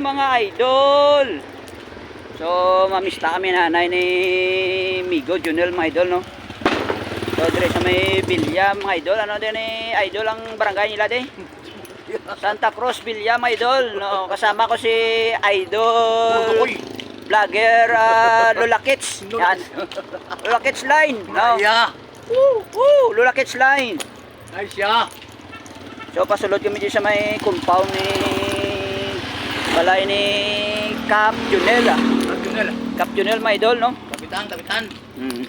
mga idol. So mamista kami nanay ni Migo Junel mga idol no. So dire sa may Bilya mga idol ano din ni idol ang barangay nila din. Santa Cruz Bilya mga idol no kasama ko si idol vlogger ah, Lola Kits. Yan. Lola Kits line. No. ya. Woo, woo, Lola Kits line. Ay siya. So pasulod kami dito sa may compound ni balay ni Cap Junel ah. National. Cap Junel mga idol no. Kapitan, kapitan. Mm.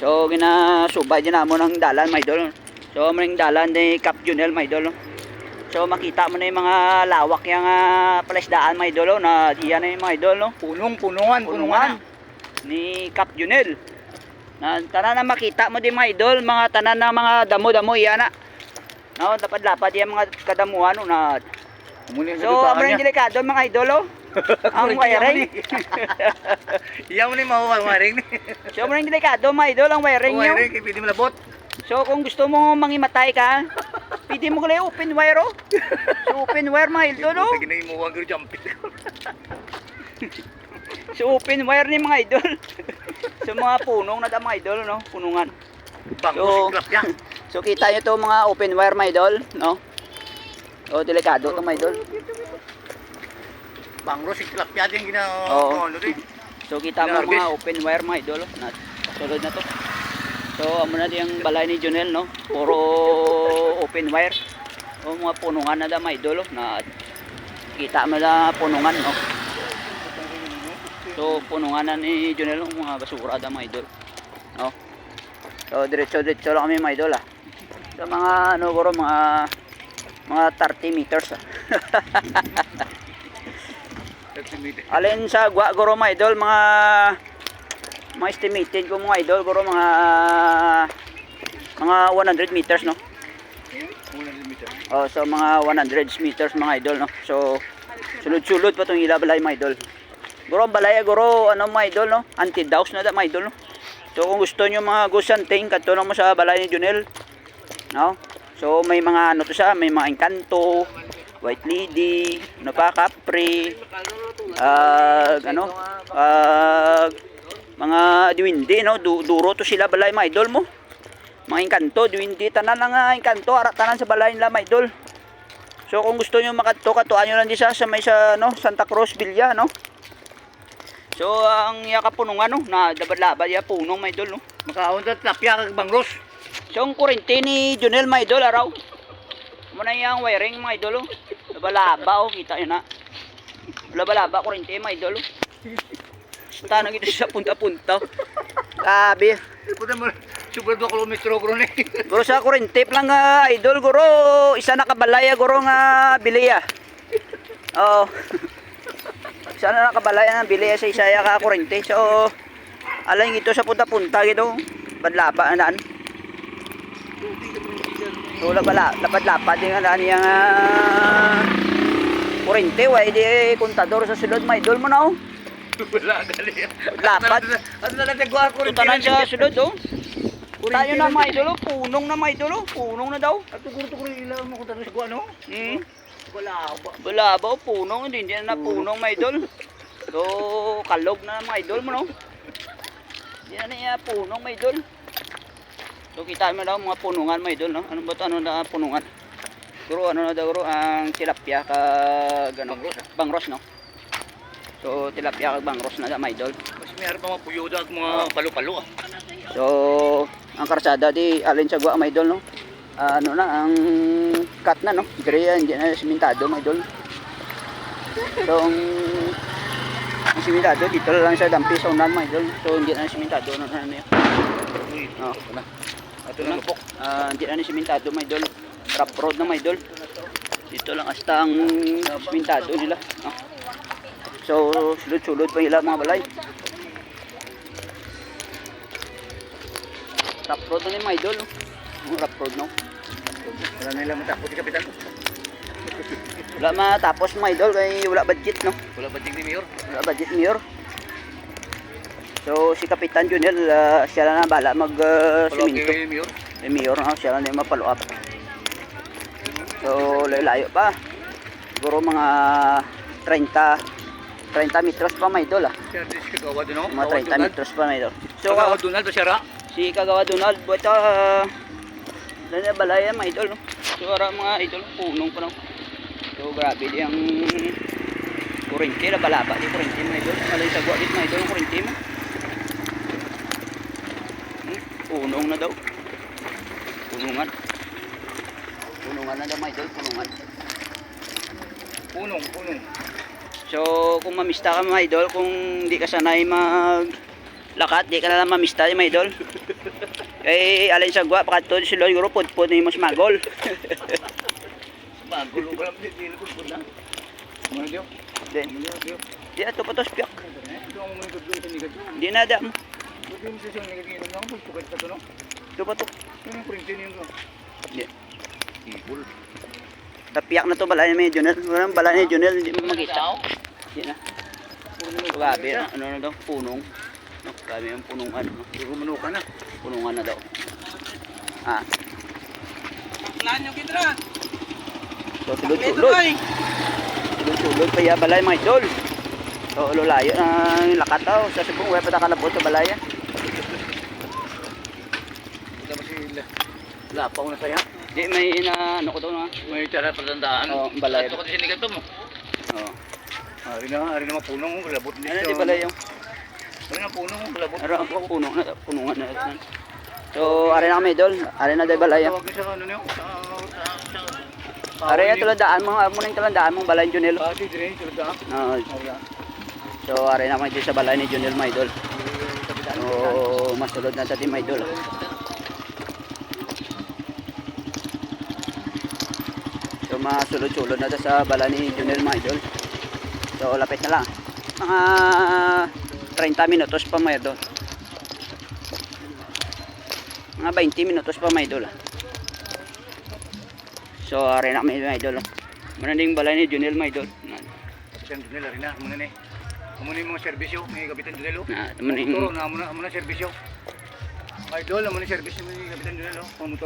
So ginasubay din namo ng dalan mga idol. So maning dalan ni Cap Junel mga idol no. So makita mo na yung mga lawak yung uh, palaisdaan mga idol no, na diyan na yung mga idol no. Punong, punungan, Punungan ni Cap Junel. Na tanan na makita mo din mga idol, mga tanan na mga damo-damo iyan na. No, dapat lapad yung mga kadamuhan no na So, amo rin delikado mga idolo. Ang wiring. Iya mo ni mahuwa wiring ni. so, amo rin delikado mga idol ang wiring nyo. Wiring kay pwede malabot. So, kung gusto mo mangimatay ka, pwede mo kaya open wire oh. So, open wire mga idol oh. Pag mo ang jumping. So, open wire ni mga idol. so, mga punong na mga idol no, punungan. Si ya. So, kita nyo to mga open wire mga idol, no? O, delikado to mga idol. Bango si ya din gina Oo. ano rin. So kita mo mga open wire mga idol, oh, na to. So amo na di ang balay ni Junel no, puro open wire. O mga punungan na da mga idol oh, na kita mo na punungan no. So punungan na ni Junel oh, mga basura da mga idol. No. So diretso diretso lang kami mga idol ah. So mga ano mga mga 30 meters ah. Alin sa gwa guro mga idol mga mga estimated ko mga idol guro mga mga 100 meters no. Oh, so mga 100 meters mga idol no. So sulod-sulod pa tong ila balay mga idol. Guro ang balay guro ano mga idol no. Anti-douse na da mga idol no. So kung gusto niyo mga gusanting kadto na mo sa balay ni Junel. No? So may mga ano to siya, may mga engkanto, white lady, ano pa, capri, ah ano, ah mga diwindi, no? Du duro to sila balay mga idol mo. Mga engkanto, diwindi, tanan na nga engkanto, ara tanan sa balay nila mga idol. So kung gusto niyo makadto, katuan niyo lang di sa, sa may sa no, Santa Cruz Villa, no? So ang yakapunong ano, na dabad-labad ya punong mga idol, no? Makaon ta tapya kag bangros. So ang kurente ni Junel mga idol araw. Muna yung wiring mga idol. oh. Labalaba oh, kita yun na. Labalaba kurente mga idol. oh. Tanong ito sa punta-punta. Grabe. Puta mo super 2 kilometro kro ni. Guro sa kurente lang nga idol guro. Isa na kabalaya guro nga biliya. Oo. Isa na nakabalaya nga biliya sa isaya ka kurente. So alang ito sa punta-punta gito. Badlapa na daan. So labala, lapad-lapad yung daan yung uh, kurente. Way di kontador sa sulod mga idol mo na oh. Wala gali. Lapad. Ano na nagwa ko Tutanan sa sulod oh. Tayo na mga idol oh. Punong na mga idol oh. Punong na daw. At ko ilaw mo ko tanong sa ano? Hmm. Wala ba. Wala ba oh, punong hindi na punong mga idol. So kalog na mga idol mo no. Hindi na niya punong mga idol. So kita mo daw mga punungan mga idol no. Ano ba to ano na punungan? Guro ano na daw ang tilapia kag ano, bangros no. So tilapia kag bangros na mga idol. Mas may harap mga puyoda at mga palo-palo ah. So ang karsada di alin sa gwa mga idol no. Ah, ano na ang cut na no. Dire hindi na simentado mga idol. So ang ang simentado dito lang sa dampi sa unan mga idol. So hindi na simentado na ano yun. Oh. Ato na lupok. Ah, hindi na ni simentado mga idol. Rough road na mga idol. Dito lang hasta ang simentado nila. Oh. So sulod-sulod pa nila mga balay. Rough road na ni mga idol. Oh. Rough road no. Wala nila matapos si kapitan. Wala matapos mga idol kay wala budget no. Wala ba ni Mayor? Wala budget mayor. So si Kapitan Junel ah, siya lang na bala mag uh, siminto. kay Mayor? Mayor no, siya lang na mapalo up. So layo-layo pa. Siguro mga 30 30 metros pa mga idol ah. Mga 30 metros pa mga idol. So Kagawa Donald to siya ra. si Kagawa Donald buat uh, na balaya mga idol no. So ara mga idol punong pa no. So grabe di ang kurente na balaba di kurente mga idol. Malay sa guwagit mga idol kurente mo. Hmm, punong na daw. Punungan. Punungan na daw idol, punungan. Punong, punong. So, kung mamista ka mga idol, kung di ka sanay mag lakat, di ka na lang mamista mga idol. Kay alin sa gwa, pakatod si Lord Guru, pudpud ni mo si Magol. Magulo ko lang dili ko pud na. Mo dio. Di, di ato pa tos piyak. Di na da mo. Ito pa to. Di. Ibul. Tapiyak na to balay ni Junel. Walang balay ni Junel, hindi mo makita. Di na. Grabe, no? ano na daw, punong. No, grabe yung punungan. No? Siguro manuka na. Punungan na daw. Ah, Lan yung kidra. so. Sulod-sulod pa ya balay mga idol. So lulayo ang lakat daw sa subong wala pa ta kalabot sa balay. ah. Ito ba si Lapaw na saya. Di may na ano ko daw na. May tara patandaan. Ang balay. Ito ko din nigat mo. Oh. Ari na, ari na mapunong ko labot Ano di balay yung Ari na punong ko labot. ara puno na punungan na. So ari na kami idol, ari na day balay. ah. Tawag sa ano niyo. Sa sa Ari na tulandaan mo, amo na yung tulandaan mong balay Junel. Pati dire talaga. Oo. Wala. so ari na kami dito sa balay ni Junel mga idol. So masulod na tati mga idol. So masulod-sulod na to sa balay ni Junel mga idol. So lapit na lang. Mga 30 minutos pa mga idol. Mga 20 minutos pa mga idol. ah. So ari na mga idol. ah. Mananding balay ni Junel mga idol. Na, Kapitan Dunel ari na muna ni. Amo ni mga serbisyo ni Kapitan Dunel. na, Turo mananding na amo na amo na serbisyo. Idol amo ni serbisyo ni Kapitan. Pamotor